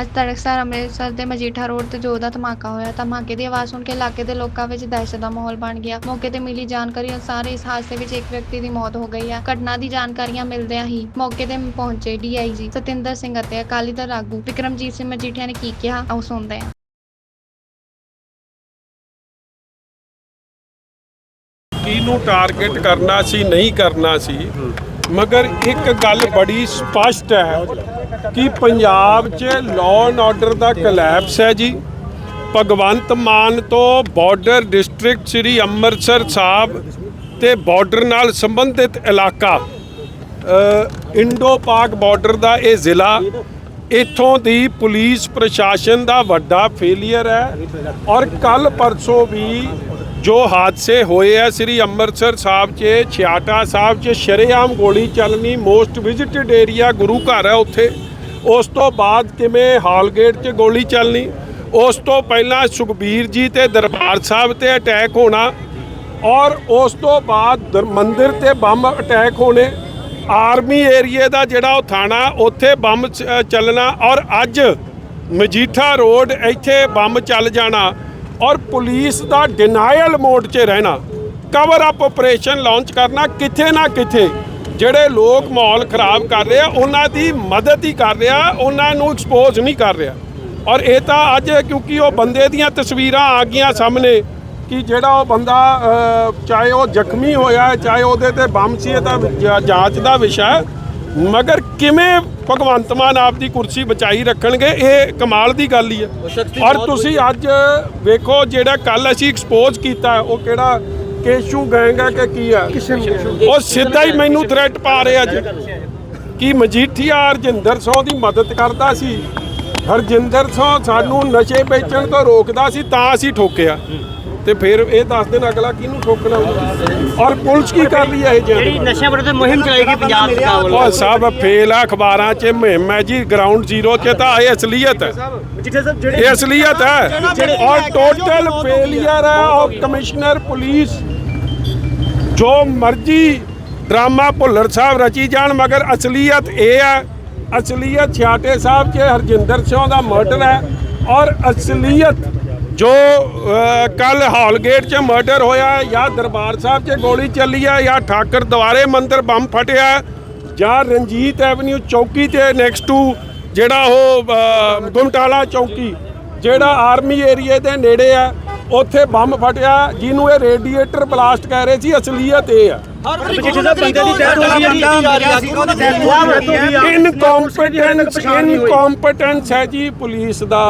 ਅੱਜ ਤੜਕਸਾਰ ਅੰਮ੍ਰਿਤਸਰ ਦੇ ਮਜੀਠਾ ਰੋਡ ਤੇ ਜੋ ਧਮਾਕਾ ਹੋਇਆ ਧਮਾਕੇ ਦੀ ਆਵਾਜ਼ ਸੁਣ ਕੇ ਇਲਾਕੇ ਦੇ ਲੋਕਾਂ ਵਿੱਚ ਦਹਿਸ਼ਤ ਦਾ ਮਾਹੌਲ ਬਣ ਗਿਆ। ਮੌਕੇ ਤੇ ਮਿਲੀ ਜਾਣਕਾਰੀ ਅਨੁਸਾਰ ਇਸ ਹਾਦਸੇ ਵਿੱਚ ਇੱਕ ਵਿਅਕਤੀ ਦੀ ਮੌਤ ਹੋ ਗਈ ਹੈ ਘਟਨਾ ਦੀ ਜਾਣਕਾਰੀਆਂ ਮਿਲਦਿਆਂ ਹੀ ਮੌਕੇ ਤੇ ਪਹੁੰਚੇ ਡੀਆਈਜੀ ਸਤਿੰਦਰ ਸਿੰਘ ਅਤੇ ਅਕਾਲੀ ਦਲ ਆਗੂ ਵਿਕਰਮਜੀਤ ਸਿੰਘ ਮਜੀਠੀਆ ਨੇ ਕੀ ਕਿਹਾ, ਆਓ ਸੁਣਦੇ ਹਾਂ। ਕਿਹਨੂੰ ਟਾਰਗੇਟ ਕਰਨਾ ਸੀ, ਨਹੀਂ ਕਰਨਾ ਸੀ, ਮਗਰ ਇੱਕ ਗੱਲ ਬੜੀ ਸਪਸ਼ਟ ਹੈ। ਕਿ ਪੰਜਾਬ 'ਚ ਲਾਅ ਐਂਡ ਆਰਡਰ ਦਾ ਕਲੈਪਸ ਹੈ ਜੀ। ਭਗਵੰਤ ਮਾਨ ਤੋਂ ਬਾਰਡਰ ਡਿਸਟ੍ਰਿਕਟ ਸ੍ਰੀ ਅੰਮ੍ਰਿਤਸਰ ਸਾਹਿਬ ਤੇ ਬਾਰਡਰ ਨਾਲ ਸੰਬੰਧਿਤ ਇਲਾਕਾ ਇੰਡੋ ਪਾਕ ਬਾਰਡਰ ਦਾ ਇਹ ਜ਼ਿਲ੍ਹਾ, ਇੱਥੋਂ ਦੀ ਪੁਲਿਸ ਪ੍ਰਸ਼ਾਸਨ ਦਾ ਵੱਡਾ ਫੇਲਿਅਰ ਹੈ। ਔਰ ਕੱਲ ਪਰਸੋਂ ਵੀ ਜੋ ਹਾਦਸੇ ਹੋਏ ਆ ਸ੍ਰੀ ਅੰਮ੍ਰਿਤਸਰ ਸਾਹਿਬ 'ਚ, ਛਿਆਟਾ ਸਾਹਿਬ 'ਚ, ਸ਼ਰੇਆਮ ਗੋਲੀ ਚੱਲਣੀ ਮੋਸਟ ਵਿਜ਼ਿਟਡ ਏਰੀਆ ਗੁਰੂ ਘਰ ਹੈ ਉੱਥੇ। ਉਸ ਤੋਂ ਬਾਅਦ ਕਿਵੇਂ ਹਾਲਗੇਟ 'ਚ ਗੋਲੀ ਚੱਲਣੀ? ਉਸ ਤੋਂ ਪਹਿਲਾਂ ਸੁਖਬੀਰ ਜੀ ਤੇ ਦਰਬਾਰ ਸਾਹਿਬ ਤੇ ਅਟੈਕ ਹੋਣਾ ਔਰ ਉਸ ਤੋਂ ਬਾਅਦ ਦਰ- ਮੰਦਿਰ ਤੇ ਬੰਬ ਅਟੈਕ ਹੋਣੇ। ਆਰਮੀ ਏਰੀਏ ਦਾ ਜਿਹੜਾ ਉਹ ਥਾਣਾ, ਉੱਥੇ ਬੰਬ ਚ- ਚੱਲਣਾ ਔਰ ਅੱਜ ਮਜੀਠਾ ਰੋਡ ਇੱਥੇ ਬੰਬ ਚੱਲ ਜਾਣਾ ਔਰ ਪੁਲਿਸ ਦਾ ਡਿਨਾਇਲ ਮੋਡ 'ਚ ਰਹਿਣਾ। ਕਵਰ ਅਪ ਆਪਰੇਸ਼ਨ ਲਾਂਚ ਕਰਨਾ ਕਿਥੇ ਨਾ ਕਿਥੇ। ਜਿਹੜੇ ਲੋਕ ਮਾਹੌਲ ਖਰਾਬ ਕਰ ਰਹੇ ਆ ਉਹਨਾਂ ਦੀ ਮਦਦ ਹੀ ਕਰ ਰਿਹਾ ਉਹਨਾਂ ਨੂੰ ਐਕਸਪੋਜ਼ ਨਹੀਂ ਕਰ ਰਿਹਾ। ਔਰ ਇਹ ਤਾਂ ਅੱਜ ਕਿਉਂਕਿ ਉਹ ਬੰਦੇ ਦੀਆਂ ਤਸਵੀਰਾਂ ਆ ਗਈਆਂ ਸਾਹਮਣੇ ਕਿ ਜਿਹੜਾ ਉਹ ਬੰਦਾ ਚਾਹੇ ਉਹ ਜ਼ਖਮੀ ਹੋਇਆ ਚਾਹੇ ਉਹਦੇ ਤੇ ਬੰਮ ਸੀ ਇਹ ਤਾਂ ਜਾਂਚ ਦਾ ਵਿਸ਼ਾ ਮਗਰ ਕਿਵੇਂ ਭਗਵੰਤ ਮਾਨ ਆਪ ਦੀ ਕੁਰਸੀ ਬਚਾਈ ਰੱਖਣਗੇ ਇਹ ਕਮਾਲ ਦੀ ਗੱਲ ਹੀ ਹੈ। ਔਰ ਤੁਸੀਂ ਅੱਜ ਵੇਖੋ ਜਿਹੜਾ ਕੱਲ ਅਸੀਂ ਐਕਸਪੋਜ਼ ਕੀਤਾ ਉਹ ਕਿਹੜਾ ਕੇਸ਼ੂ ਗੈਂਗ ਕਿ ਕੀ ਹੈ ਉਹ ਸਿੱਧਾ ਹੀ ਮੈਨੂੰ ਥ੍ਰੈਟ ਪਾ ਰਿਹਾ ਜੀ ਕਿ ਮਜੀਠੀਆ ਹਰਜਿੰਦਰ ਸਿੰਘ ਦੀ ਮਦਦ ਕਰਦਾ ਸੀ? ਹਰਜਿੰਦਰ ਸਿੰਘ ਸਾਨੂੰ ਨਸ਼ੇ ਵੇਚਣ ਤੋਂ ਰੋਕਦਾ ਸੀ ਤਾਂ ਅਸੀਂ ਠੋਕਿਆ। ਤੇ ਫਿਰ ਇਹ ਦੱਸ ਦੇਣ ਅਗਲਾ ਕਿਹਨੂੰ ਠੋਕਣਾ ਔਰ ਪੁਲਿਸ ਕੀ ਕਰ ਰਹੀ ਹੈ ਇਹ ਜਿਹੜੀ ਨਸ਼ਾ ਵਿਰੁੱਧ ਮੁਹਿੰਮ ਚਲਾਏਗੀ ਪੰਜਾਬ ਸਰਕਾਰ ਵੱਲੋਂ। ਉਹ ਸਭ ਫੇਲ ਆ ਅਖਬਾਰਾਂ 'ਚ ਮੁਹਿੰਮ ਹੈ ਜੀ ਗਰਾਊਂਡ ਜ਼ੀਰੋ 'ਚ ਤਾਂ ਇਹ ਅਸਲੀਅਤ ਹੈ। ਜਿੱਥੇ ਸਭ ਇਹ ਅਸਲੀਅਤ ਹੈ। ਔਰ ਟੋਟਲ ਫੇਲਿਅਰ ਹੈ ਔਰ ਕਮਿਸ਼ਨਰ ਪੁਲਿਸ ਜੋ ਮਰਜ਼ੀ ਡਰਾਮਾ ਭੁੱਲਰ ਸਾਹਿਬ ਰਚੀ ਜਾਣ ਮਗਰ ਅਸਲੀਅਤ ਇਹ ਹੈ ਅਸਲੀਅਤ ਛਿਆਟੇ ਸਾਹਿਬ 'ਚ ਹਰਜਿੰਦਰ ਸਿੰਘ ਦਾ ਮਰਡਰ ਹੈ ਔਰ ਅਸਲੀਅਤ ਜੋ ਕੱਲ ਹਾਲਗੇਟ 'ਚ ਮਰਡਰ ਹੋਇਆ ਜਾਂ ਦਰਬਾਰ ਸਾਹਿਬ 'ਚ ਗੋਲੀ ਚੱਲੀ ਹੈ ਜਾਂ ਠਾਕਰ ਦੁਆਰੇ ਮੰਦਰ ਬੰਬ ਫਟਿਆ ਜਾਂ ਰਣਜੀਤ ਐਵਨਿਊ ਚੌਕੀ ਤੇ ਨੈਕਸਟ ਟੂ ਜਿਹੜਾ ਉਹ ਅ, ਗੁਮਟਾਲਾ ਚੌਕੀ ਜਿਹੜਾ ਆਰਮੀ ਏਰੀਏ ਦੇ ਨੇੜੇ ਆ ਉੱਥੇ ਬੰਬ ਫਟਿਆ ਜਿਹਨੂੰ ਇਹ ਰੇਡੀਏਟਰ ਬਲਾਸਟ ਕਹਿ ਰਹੇ ਸੀ ਅਸਲੀਅਤ ਇਹ ਆ। ਇਨਕੰਪੀਟੈਂਸ ਇਨਕੰਪੀਟੈਂਸ ਹੈ ਜੀ ਪੁਲਿਸ ਦਾ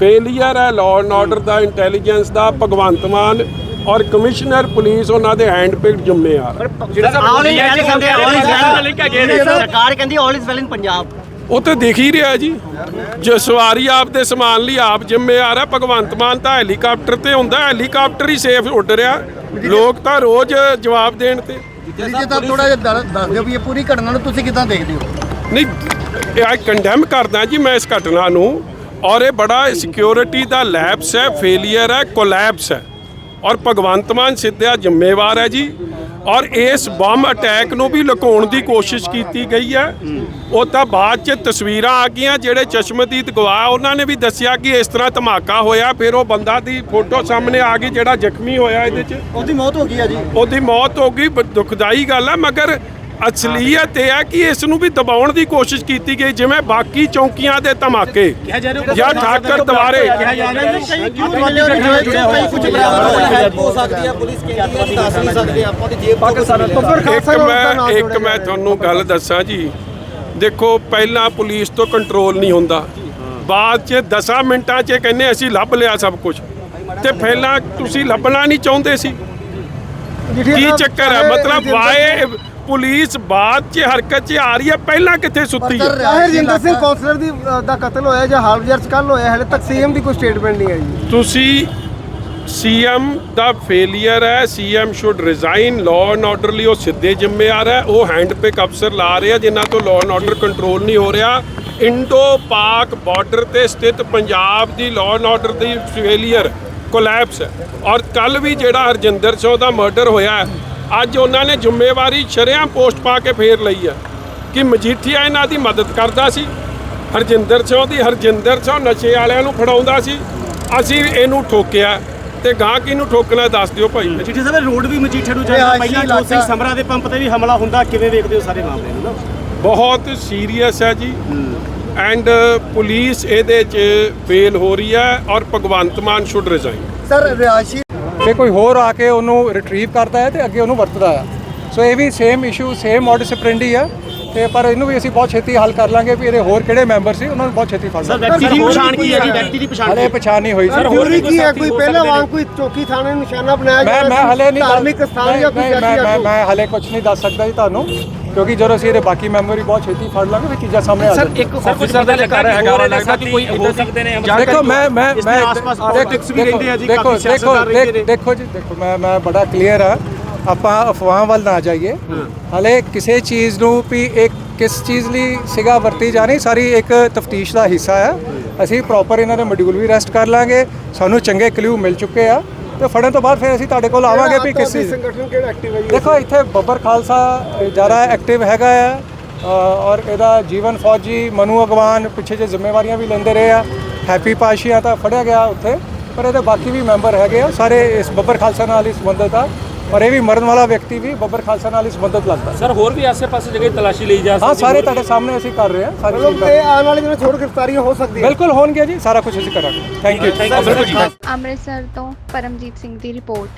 ਫੇਲਿਅਰ ਹੈ ਲਾਅ ਐਂਡ ਆਰਡਰ ਦਾ ਇੰਟੈਲੀਜੈਂਸ ਦਾ ਭਗਵੰਤ ਮਾਨ ਔਰ ਕਮਿਸ਼ਨਰ ਪੁਲਿਸ ਉਹਨਾਂ ਦੇ ਹੈਂਡ ਪਿਕਡ ਜ਼ਿੰਮੇਵਾਰ ਇਜ਼ ਵੈਲ ਸਰਕਾਰ ਕਹਿੰਦੀ all is well in Punjab. ਉਹ ਤੇ ਦਿਖ ਹੀ ਰਿਹਾ ਜੀ। ਜੋ ਸਵਾਰੀ ਆਪ ਦੇ ਸਮਾਨ ਲਈ ਆਪ ਜ਼ਿੰਮੇਵਾਰ ਹੈ ਭਗਵੰਤ ਮਾਨ ਤਾਂ ਹੈਲੀਕਾਪਟਰ ਤੇ ਹੁੰਦਾ ਹੈਲੀਕਾਪਟਰ ਹੀ ਸੇਫ ਉੱਡ ਰਿਹਾ। ਲੋਕ ਤਾਂ ਰੋਜ਼ ਜਵਾਬ ਦੇਣ ਤੇ। ਜੀ ਤਾਂ ਥੋੜਾ ਜਿਹਾ ਦੱਸ ਦਿਓ ਵੀ ਇਹ ਪੂਰੀ ਘਟਨਾ ਨੂੰ ਤੁਸੀਂ ਕਿਦਾਂ ਦੇਖਦੇ ਹੋ? ਨਹੀਂ ਇਹ ਆ ਕੰਡੈਮ ਕਰਦਾ ਜੀ ਮੈਂ ਇਸ ਘਟਨਾ ਨੂੰ। ਔਰ ਇਹ ਬੜਾ ਸਿਕਿਉਰਿਟੀ ਦਾ ਲੈਪਸ ਹੈ ਫੇਲਿਅਰ ਹੈ ਕੋਲੈਪਸ ਹੈ। ਔਰ ਭਗਵੰਤ ਮਾਨ ਸਿੱਧਿਆ ਜ਼ਿੰਮੇਵਾਰ ਹੈ ਜੀ। ਔਰ ਇਸ ਬੰਮ ਅਟੈਕ ਨੂੰ ਵੀ ਲੁਕਾਉਣ ਦੀ ਕੋਸ਼ਿਸ਼ ਕੀਤੀ ਗਈ ਹੈ। ਉਹ ਤਾਂ ਬਾਅਦ ਚ ਤਸਵੀਰਾਂ ਆ ਗਈਆਂ ਜਿਹੜੇ ਚਸ਼ਮਦੀਦ ਗਵਾਹ ਉਹਨਾਂ ਨੇ ਵੀ ਦੱਸਿਆ ਕਿ ਇਸ ਤਰ੍ਹਾਂ ਧਮਾਕਾ ਹੋਇਆ। ਫਿਰ ਉਹ ਬੰਦਾ ਦੀ ਫੋਟੋ ਸਾਹਮਣੇ ਆ ਗਈ ਜਿਹੜਾ ਜ਼ਖਮੀ ਹੋਇਆ ਇਹਦੇ ਚ। ਉਹਦੀ ਮੌਤ ਹੋ ਗਈ ਆ ਜੀ। ਉਹਦੀ ਮੌਤ ਹੋ ਗਈ ਦੁਖਦਾਈ ਗੱਲ ਹੈ ਮਗਰ ਅਸਲੀਅਤ ਇਹ ਹੈ ਕਿ ਇਸ ਨੂੰ ਵੀ ਦਬਾਉਣ ਦੀ ਕੋਸ਼ਿਸ਼ ਕੀਤੀ ਗਈ ਜਿਵੇਂ ਬਾਕੀ ਚੌਂਕੀਆਂ ਦੇ ਧਮਾਕੇ। ਜਾਂ ਠਾਕਰ ਦੁਆਰੇ। ਮੈਂ ਇੱਕ ਮੈਂ ਤੁਹਾਨੂੰ ਗੱਲ ਦੱਸਾਂ ਜੀ। ਦੇਖੋ ਪਹਿਲਾਂ ਪੁਲਿਸ ਤੋਂ ਕੰਟਰੋਲ ਨਹੀਂ ਹੁੰਦਾ। ਬਾਅਦ 'ਚ 10 ਮਿੰਟਾਂ 'ਚ ਕਹਿੰਦੇ ਅਸੀਂ ਲੱਭ ਲਿਆ ਸਭ ਕੁਝ ਤੇ ਪਹਿਲਾਂ ਤੁਸੀਂ ਲੱਭਣਾ ਨਹੀਂ ਚਾਹੁੰਦੇ ਸੀ। ਕੀ ਚੱਕਰ ਹੈ? ਮਤਲਬ ਵਾਏ ਪੁਲਿਸ ਬਾਅਦ 'ਚ ਹਰਕਤ 'ਚ ਆ ਰਹੀ ਹੈ ਪਹਿਲਾਂ ਕਿੱਥੇ ਸੁੱਤੀ ਹੈ? ਹਰਜਿੰਦਰ ਸਿੰਘ ਕੌਂਸਲਰ ਦੀ ਦਾ ਕਤਲ ਹੋਇਆ ਜਾਂ ਹਾਲ ਚ ਕੱਲ ਹੋਇਆ ਹਲੇ ਤੱਕ ਸੀਐਮ ਦੀ ਕੋਈ ਸਟੇਟਮੈਂਟ ਨਹੀਂ ਆਈ। ਤੁਸੀਂ ਸੀਐਮ ਦਾ ਫੇਲਿਅਰ ਹੈ CM should resign law and order ਲਈ ਉਹ ਸਿੱਧੇ ਜ਼ਿੰਮੇਵਾਰ ਹੈ ਉਹ ਹੈਂਡ ਪਿਕ ਅਫਸਰ ਲਾ ਰਿਹਾ ਜਿਨ੍ਹਾਂ ਤੋਂ ਲਾਅ ਐਂਡ ਆਰਡਰ ਕੰਟਰੋਲ ਨਹੀਂ ਹੋ ਰਿਹਾ। ਇੰਡੋ ਪਾਕ ਬਾਰਡਰ ਤੇ ਸਥਿਤ ਪੰਜਾਬ ਦੀ ਲਾਅ ਐਂਡ ਆਰਡਰ ਦੀ ਫੇਲਿਅਰ ਕੋਲੈਪਸ ਹੈ। ਔਰ ਕੱਲ ਵੀ ਜਿਹੜਾ ਹਰਜਿੰਦਰ ਸਿੰਘ ਦਾ ਮਰਡਰ ਹੋਇਆ ਹੈ, ਅੱਜ ਉਹਨਾਂ ਨੇ ਜ਼ਿੰਮੇਵਾਰੀ ਸ਼ਰੇਆਮ ਪੋਸਟ ਪਾ ਕੇ ਫੇਰ ਲਈ ਹੈ ਕਿ ਮਜੀਠੀਆ ਇਹਨਾਂ ਦੀ ਮਦਦ ਕਰਦਾ ਸੀ ਹਰਜਿੰਦਰ ਸਿੰਘ ਦੀ ਹਰਜਿੰਦਰ ਸਿੰਘ ਨਸ਼ੇ ਵਾਲਿਆਂ ਨੂੰ ਫੜਾਉਂਦਾ ਸੀ ਅਸੀਂ ਇਹਨੂੰ ਠੋਕਿਆ ਤੇ ਗਾਂ ਕਿਹਨੂੰ ਠੋਕਣਾ ਦੱਸ ਦਿਓ ਭਾਈ। ਮਜੀਠਾ ਸਾਹਿਬ ਰੋਡ ਵੀ ਮਜੀਠਾ ਨੂੰ ਜਾਂਦਾ ਪਹਿਲਾਂ ਜੋਤ ਸਿੰਘ। ਸਮਰਾ ਦੇ ਪੰਪ ਤੇ ਵੀ ਹਮਲਾ ਹੁੰਦਾ ਕਿਵੇਂ ਵੇਖਦੇ ਹੋ ਸਾਰੇ ਮਾਮਲੇ ਨੂੰ ਬਹੁਤ ਸੀਰੀਅਸ ਹੈ ਜੀ। ਐਂਡ ਪੁਲਿਸ ਇਹਦੇ 'ਚ ਫੇਲ ਹੋ ਰਹੀ ਹੈ ਔਰ Bhagwant Mann should resign sir ਰਿਹਾਇਸ਼ੀ ਤੇ ਕੋਈ ਹੋਰ ਆ ਕੇ ਉਹਨੂੰ ਰਿਟਰੀਵ ਕਰਦਾ ਹੈ ਤੇ ਅੱਗੇ ਉਹਨੂੰ ਵਰਤਦਾ ਆ ਸੋ ਇਹ ਵੀ same issue same modus operandi ਆ। ਤੇ ਪਰ ਇਹਨੂੰ ਵੀ ਅਸੀਂ ਬਹੁਤ ਛੇਤੀ ਹੱਲ ਕਰ ਲਾਂਗੇ ਵੀ ਇਹਦੇ ਹੋਰ ਕਿਹੜੇ ਮੈਂਬਰ ਸੀ ਉਹਨਾਂ ਨੂੰ ਬਹੁਤ ਛੇਤੀ ਫੜ ਸਰ ਵਿਅਕਤੀ ਦੀ ਪਛਾਣ ਕੀ ਹੈ ਜੀ ਵਿਅਕਤੀ ਦੀ ਪਛਾਣ ਹਲੇ ਪਛਾਣ ਨਹੀਂ ਹੋਈ। ਸਰ ਹੋਰ ਵੀ ਕੀ ਹੈ? ਕੋਈ ਪਹਿਲਾਂ ਵਾਂਗ ਕੋਈ ਚੌਕੀ ਥਾਣੇ ਨੂੰ ਨਿਸ਼ਾਨਾ ਬਣਾਇਆ ਮੈਂ ਗਿਆ ਮੈਂ? ਹਲੇ ਨਹੀਂ ਧਾਰਮਿਕ ਸਥਾਨ ਜਾਂ ਕੋਈ ਮੈਂ? ਮੈਂ ਹਲੇ ਕੁਝ ਨਹੀਂ ਦੱਸ ਸਕਦਾ ਜੀ ਤੁਹਾਨੂੰ। ਕਿਉਂਕਿ ਜਦੋਂ ਅਸੀਂ ਇਹਦੇ ਬਾਕੀ ਮੈਂਬਰ ਵੀ ਬਹੁਤ ਛੇਤੀ ਫੜ ਲਾਂਗੇ ਫਿਰ ਚੀਜ਼ਾਂ ਸਾਹਮਣੇ ਆ ਜਾਣਗੀਆਂ। ਇੱਕ ਆਫਿਸਰ ਦਾ ਲੱਗਾ ਹੈਗਾ ਵਾ ਲੱਗਦਾ ਕਿ ਕੋਈ ਹੋ ਸਕਦੇ ਨੇ ਦੇਖੋ ਮੈਂ ਮੈਂ ਮੈਂ ਆਸ-ਪਾਸ ਵੀ ਰਹਿੰਦੇ ਆ ਜੀ, ਦੇਖੋ ਕਾਫੀ ਦੇਖੋ। ਦੇਖੋ ਜੀ ਦੇਖੋ ਮੈਂ ਮੈਂ ਬੜਾ ਕਲੀਅਰ ਆ। ਆਪਾਂ ਅਫਵਾਹ ਵੱਲ ਨਾ ਜਾਈਏ। ਹਲੇ ਕਿਸੇ ਚੀਜ਼ ਨੂੰ ਵੀ ਇੱਕ ਕਿਸ ਚੀਜ਼ ਲਈ ਸਿਗਾ ਵਰਤੀ ਜਾਣੀ ਸਾਰੀ ਇੱਕ ਤਫਤੀਸ਼ ਦਾ ਹਿੱਸਾ ਹੈ ਅਸੀਂ ਪ੍ਰੋਪਰ ਇਹਨਾਂ ਦੇ ਮੋਡਿਊਲ ਵੀ ਰੈਸਟ ਕਰ ਲਾਂਗੇ। ਸਾਨੂੰ ਚੰਗੇ ਕਲੂ ਮਿਲ ਚੁੱਕੇ ਆ। ਤੇ ਫੜਨ ਤੋਂ ਬਾਅਦ ਫਿਰ ਅਸੀਂ ਤੁਹਾਡੇ ਕੋਲ ਆਵਾਂਗੇ ਵੀ ਕਿਸ ਸੰਗਠਨ ਕਿਹੜਾ ਐਕਟਿਵ ਹੈ ਜੀ? ਦੇਖੋ ਇੱਥੇ ਬੱਬਰ ਖਾਲਸਾ ਜ਼ਿਆਦਾ ਐਕਟਿਵ ਹੈਗਾ ਆ ਔਰ ਇਹਦਾ ਜੀਵਨ ਫੌਜੀ ਮਨੂ ਅਗਵਾਨ ਪਿੱਛੇ ਜੇ ਜ਼ਿੰਮੇਵਾਰੀਆਂ ਵੀ ਲੈਂਦੇ ਰਹੇ ਆ। ਹੈਪੀ ਪਾਸ਼ੀਆ ਤਾਂ ਫੜਿਆ ਗਿਆ ਉੱਥੇ ਪਰ ਇਹਦੇ ਬਾਕੀ ਵੀ ਮੈਂਬਰ ਹੈਗੇ ਆ। ਸਾਰੇ ਇਸ ਬੱਬਰ ਖਾਲਸਾ ਨਾਲ ਹੀ ਸੰਬੰਧਿਤ ਆ। ਔਰ ਇਹ ਵੀ ਮਰਨ ਵਾਲਾ ਵਿਅਕਤੀ ਵੀ ਬੱਬਰ ਖਾਲਸਾ ਨਾਲ ਹੀ ਸੰਬੰਧਿਤ ਲੱਗਦਾ। ਸਰ ਹੋਰ ਵੀ ਆਸੇ-ਪਾਸੇ ਜਗ੍ਹਾ ਤਲਾਸ਼ੀ ਲਈ ਜਾ ਹਾਂ ਸਾਰੇ ਤੁਹਾਡੇ ਸਾਹਮਣੇ ਅਸੀਂ ਕਰ ਰਹੇ ਹਾਂ ਸਾਰੀ ਚੀਜ਼ ਮਤਲਬ ਕਰ ਰਹੇ ਆਉਣ ਵਾਲੇ ਦਿਨਾਂ ਹੋਰ ਗ੍ਰਿਫਤਾਰੀਆਂ ਹੋ ਸਕਦੀਆਂ। ਬਿਲਕੁਲ ਹੋਣਗੇ ਜੀ ਸਾਰਾ ਕੁਝ ਅਸੀਂ ਕਰਾਂਗੇ। ਥੈਂਕ ਯੂ ਅੰਮ੍ਰਿਤਸਰ ਤੋਂ ਪਰਮਜੀਤ ਸਿੰਘ ਦੀ ਰਿਪੋਰਟ।